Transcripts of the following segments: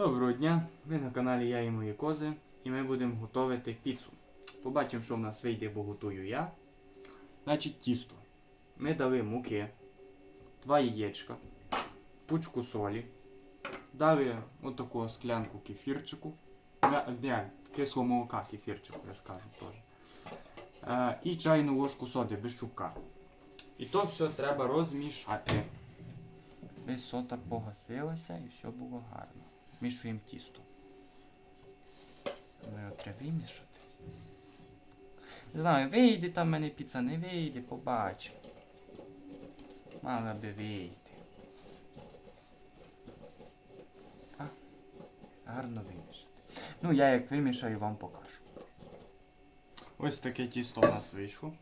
Доброго дня! Ви на каналі Я і мої кози, і ми будемо готувати піцу. Побачимо, що в нас вийде, бо готую я. Значить, тісто. Ми дали муки, два яєчка, пучку солі, дали отаку склянку кефірчику. Не, кислого молока кефірчику, я скажу теж. Е, і чайну ложку соди без чубка. І то все треба розмішати. Весь сота погасилася і все було гарно. Мішуємо тісто. Ну, його треба вимішати. Не знаю, вийде там в мене піца, не вийде, побачимо. Мала би вийти. А, гарно вимішати. Ну, я як вимішаю, вам покажу. Ось таке тісто у нас вийшло.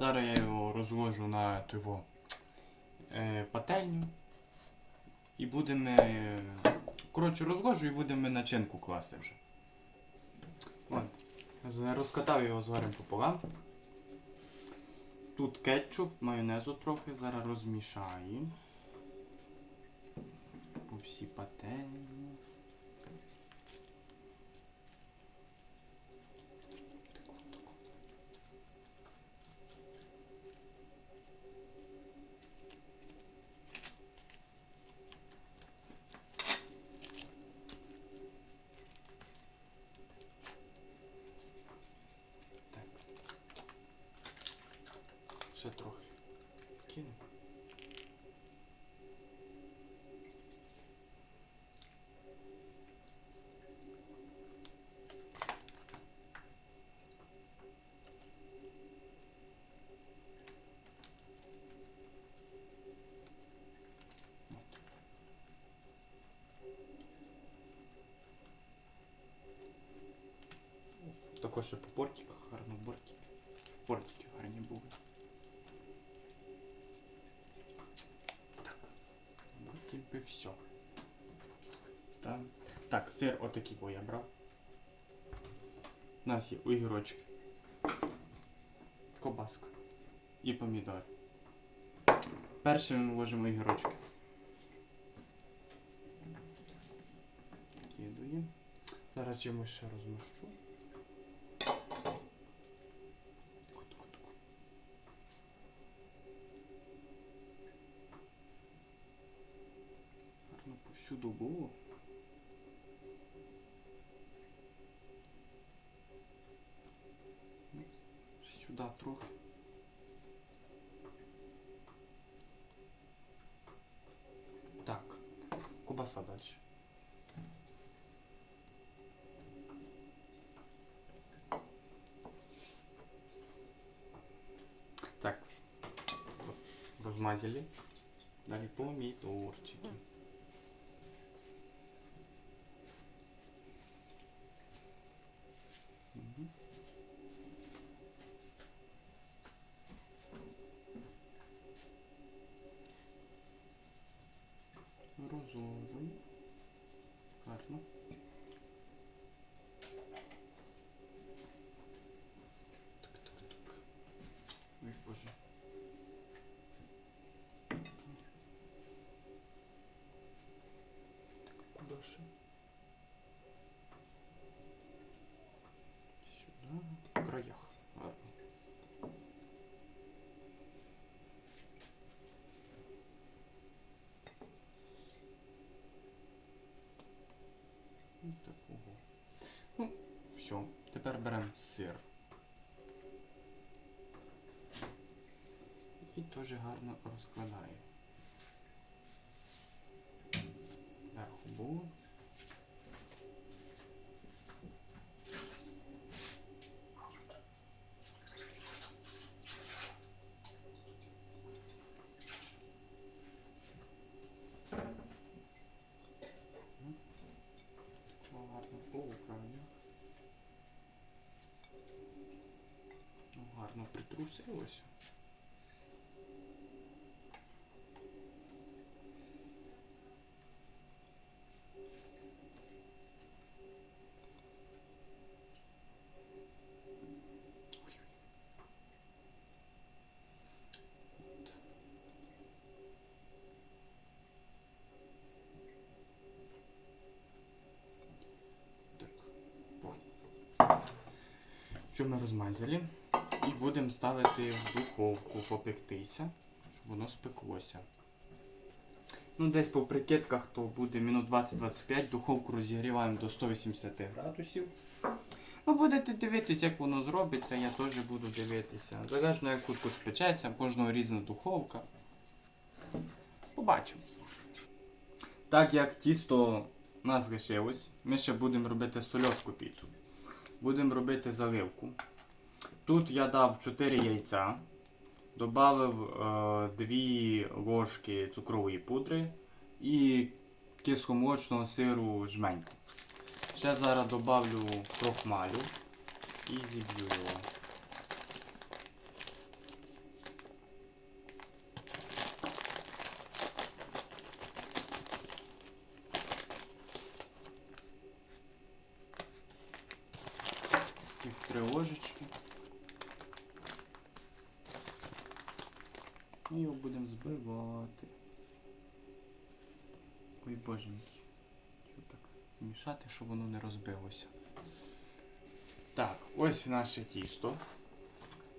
Зараз я його розложу на того е, пательню. І будемо. Коротше, розложу і будемо начинку класти вже. От. Розкатав його зварим пополам. Тут кетчуп, майонезу трохи, зараз розмішаємо. По всій пательні. Також ще по бортиках, гарно бортики. Бортики гарні були. Так. Вроді би все. Ставимо. Так, сир отакий бо я брав. У нас є огірочки. Кобаска. І помідори. Перше ми вложимо огірочки. Кидаю. Зараз чимось ще розмащу. Гарно повсюду було. Ну, Сюди трохи. Так, кубаса дальше. Так, размазали. Дали помидорчики. Мгм. Розложуємо. Гарно. Так, так, так. Ой, боже. Так, куда же? Все. Тепер беремо сир. І дуже гарно розкладаємо. Верху було. Що ми розмазали. І будемо ставити в духовку попектися, щоб воно спеклося. Ну, десь по прикидках то буде минут 20-25. Духовку розігріваємо до 180 градусів. Ну, будете дивитися, як воно зробиться, я теж буду дивитися. Залежно як кутку спечеться, кожного різна духовка. Побачимо. Так як тісто у нас лишилось, ми ще будемо робити сольовку піцу. Будемо робити заливку. Тут я дав 4 яйця, додав е, 2 ложки цукрової пудри і кисломолочного сиру жменьку. Ще зараз додавлю крохмалю і зіб'ю його. Три ложечки. І його будемо збивати. Ой боже мій. Що так змішати, щоб воно не розбилося. Так, ось наше тісто.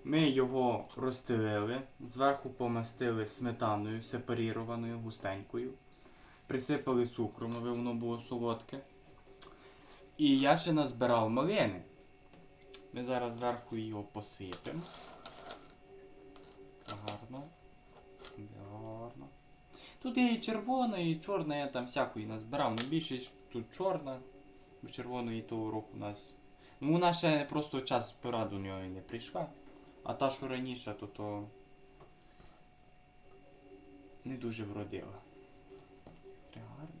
Ми його розстелили, зверху помастили сметаною сепарірованою, густенькою. Присипали цукром, аби воно було солодке. І я ще назбирав малини. Ми зараз зверху його посипемо. Гарно. Гарно. Тут є і червона, і чорна, я там всякої назбирав. Ну більшість тут чорна, бо червоної того року у нас. Ну вона ще просто час пора до нього не прийшла. А та, що раніше, то то не дуже вродила. Гарно.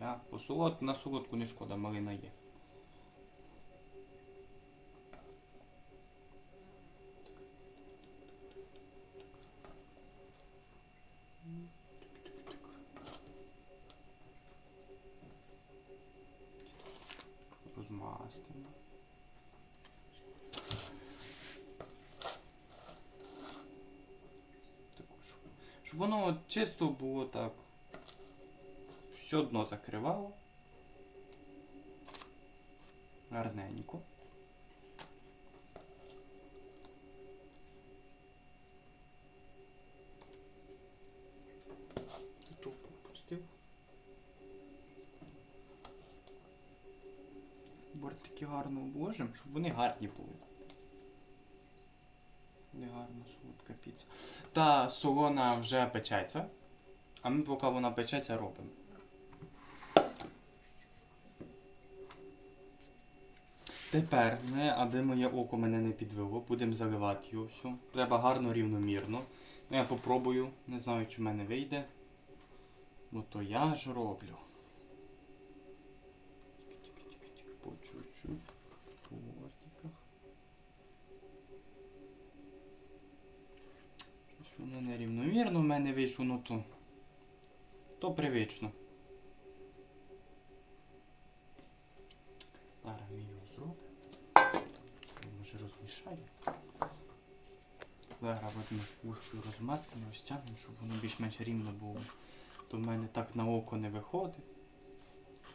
Я по солод, на солодку не шкода, малина є. Розмастимо. Таку, щоб, воно чисто було так. Все дно закривало. Гарненько. Бортики гарно обложимо, щоб вони гарні були. Гарно. Та солона вже печеться. А ми поки вона печеться робимо. Тепер ми, аби моє око мене не підвело, будемо заливати його все. Треба гарно рівномірно. Ну я попробую, не знаю, чи в мене вийде. Ну то я ж роблю. По чуть-чуть. Воно нерівномірно в мене вийшло, ну то. То привично. Зараз ми його зробимо. Може розмішаю. Зараз ми пушкою розмастимо, розтягнемо, щоб воно більш-менш рівно було. То в мене так на око не виходить.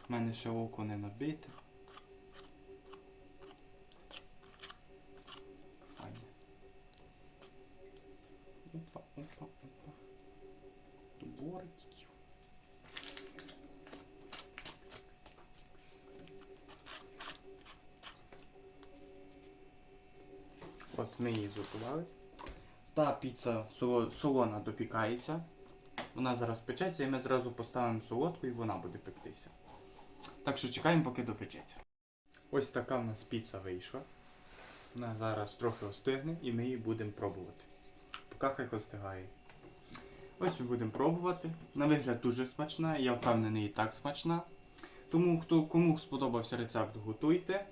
В мене ще око не набите. От ми її готували. Та піца солона допікається. Вона зараз печеться і ми зразу поставимо солодку і вона буде пектися. Так що чекаємо, поки допечеться. Ось така в нас піца вийшла. Вона зараз трохи остигне і ми її будемо пробувати. Поки хай остигає. Ось ми будемо пробувати. На вигляд дуже смачна, я впевнений і так смачна. Тому хто, кому сподобався рецепт, готуйте.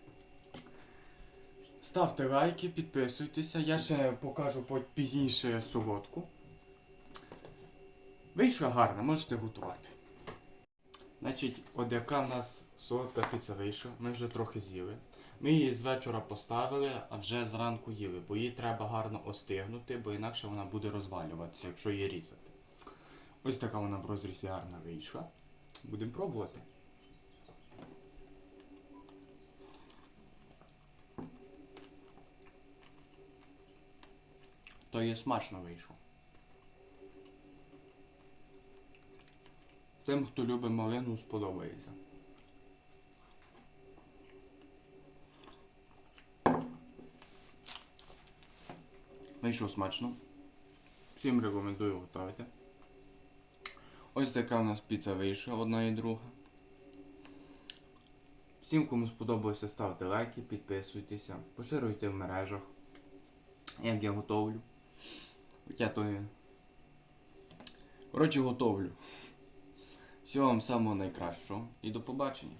Ставте лайки, підписуйтеся. Я ще покажу пізніше солодку. Вийшла гарна, можете готувати. Значить, от яка в нас солодка піца вийшла, ми вже трохи з'їли. Ми її з вечора поставили, а вже зранку їли, бо її треба гарно остигнути, бо інакше вона буде розвалюватися, якщо її різати. Ось така вона в розрізі гарна вийшла. Будемо пробувати. То є смачно вийшло. Тим, хто любить малину, сподобається. Вийшло смачно. Всім рекомендую готувати. Ось така у нас піца вийшла, одна і друга. Всім, кому сподобалося, ставте лайки, підписуйтеся, поширюйте в мережах, як я готовлю. Хоча то є. Коротше, готовлю. Всього вам самого найкращого і до побачення.